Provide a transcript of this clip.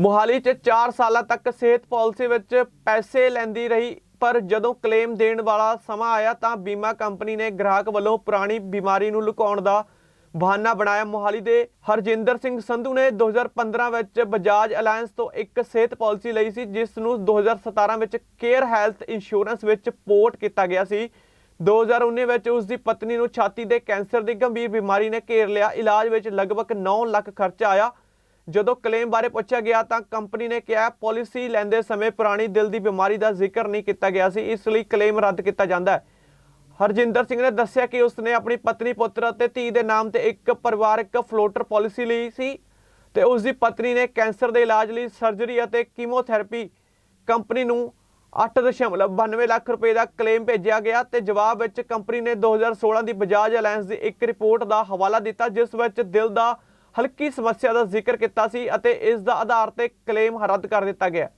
ਮੁਹਾਲੀ 'ਚ 4 ਸਾਲਾਂ ਤੱਕ ਸਿਹਤ ਪਾਲਿਸੀ ਵਿੱਚ ਪੈਸੇ ਲੈਂਦੀ ਰਹੀ, ਪਰ ਜਦੋਂ ਕਲੇਮ ਦੇਣ ਵਾਲਾ ਸਮਾਂ ਆਇਆ ਤਾਂ ਬੀਮਾ ਕੰਪਨੀ ਨੇ ਗ੍ਰਾਹਕ ਵੱਲੋਂ ਪੁਰਾਣੀ ਬਿਮਾਰੀ ਨੂੰ ਲੁਕਾਉਣ ਦਾ ਬਹਾਨਾ ਬਣਾਇਆ। ਮੁਹਾਲੀ ਦੇ ਹਰਜਿੰਦਰ ਸਿੰਘ ਸੰਧੂ ਨੇ 2015 ਵਿੱਚ ਬਜਾਜ ਅਲਾਇੰਸ ਤੋਂ ਇੱਕ ਸਿਹਤ ਪਾਲਿਸੀ ਲਈ ਸੀ, ਜਿਸ ਨੂੰ 2017 ਵਿੱਚ ਕੇਅਰ ਹੈਲਥ ਇੰਸ਼ੋਰੈਂਸ ਵਿੱਚ ਪੋਰਟ ਕੀਤਾ ਗਿਆ ਸੀ। 2019 ਵਿੱਚ ਉਸ ਦੀ ਪਤਨੀ ਨੂੰ ਛਾਤੀ ਦੇ ਕੈਂਸਰ ਦੀ ਗੰਭੀਰ ਬਿਮਾਰੀ ਨੇ ਘੇਰ ਲਿਆ। ਇਲਾਜ ਵਿੱਚ ਲਗਭਗ 9 ਲੱਖ ਖਰਚਾ ਆਇਆ। ਜਦੋਂ ਕਲੇਮ ਬਾਰੇ ਪੁੱਛਿਆ ਗਿਆ ਤਾਂ ਕੰਪਨੀ ਨੇ ਕਿਹਾ, ਪਾਲਿਸੀ ਲੈਂਦੇ ਸਮੇਂ ਪੁਰਾਣੀ ਦਿਲ ਦੀ ਬਿਮਾਰੀ ਦਾ ਜ਼ਿਕਰ ਨਹੀਂ ਕੀਤਾ ਗਿਆ ਸੀ, ਇਸ ਲਈ ਕਲੇਮ ਰੱਦ ਕੀਤਾ ਜਾਂਦਾ ਹੈ। ਹਰਜਿੰਦਰ ਸਿੰਘ ਨੇ ਦੱਸਿਆ ਕਿ ਉਸਨੇ ਆਪਣੀ ਪਤਨੀ, ਪੁੱਤਰ ਅਤੇ ਧੀ ਦੇ ਨਾਮ ਤੇ ਇੱਕ ਪਰਿਵਾਰਕ ਫਲੋਟਰ ਪਾਲਿਸੀ ਲਈ ਸੀ ਤੇ ਉਸ ਦੀ ਪਤਨੀ ਨੇ ਕੈਂਸਰ ਦੇ ਇਲਾਜ ਲਈ ਸਰਜਰੀ ਅਤੇ ਕੀਮੋਥੈਰੇਪੀ ਕੰਪਨੀ ਨੂੰ 8.92 ਲੱਖ ਰੁਪਏ ਦਾ ਕਲੇਮ ਭੇਜਿਆ ਗਿਆ ਤੇ ਜਵਾਬ ਵਿੱਚ ਕੰਪਨੀ ਨੇ 2016 ਦੀ ਬਜਾਜ ਅਲਾਇੰਸ ਦੀ ਇੱਕ ਰਿਪੋਰਟ ਦਾ ਹਵਾਲਾ ਦਿੱਤਾ, ਜਿਸ ਵਿੱਚ ਦਿਲ ਦਾ ਹਲਕੀ ਸਮੱਸਿਆ ਦਾ ਜ਼ਿਕਰ ਕੀਤਾ ਸੀ ਅਤੇ ਇਸ ਦਾ ਆਧਾਰ ਤੇ ਕਲੇਮ ਰੱਦ ਕਰ ਦਿੱਤਾ ਗਿਆ।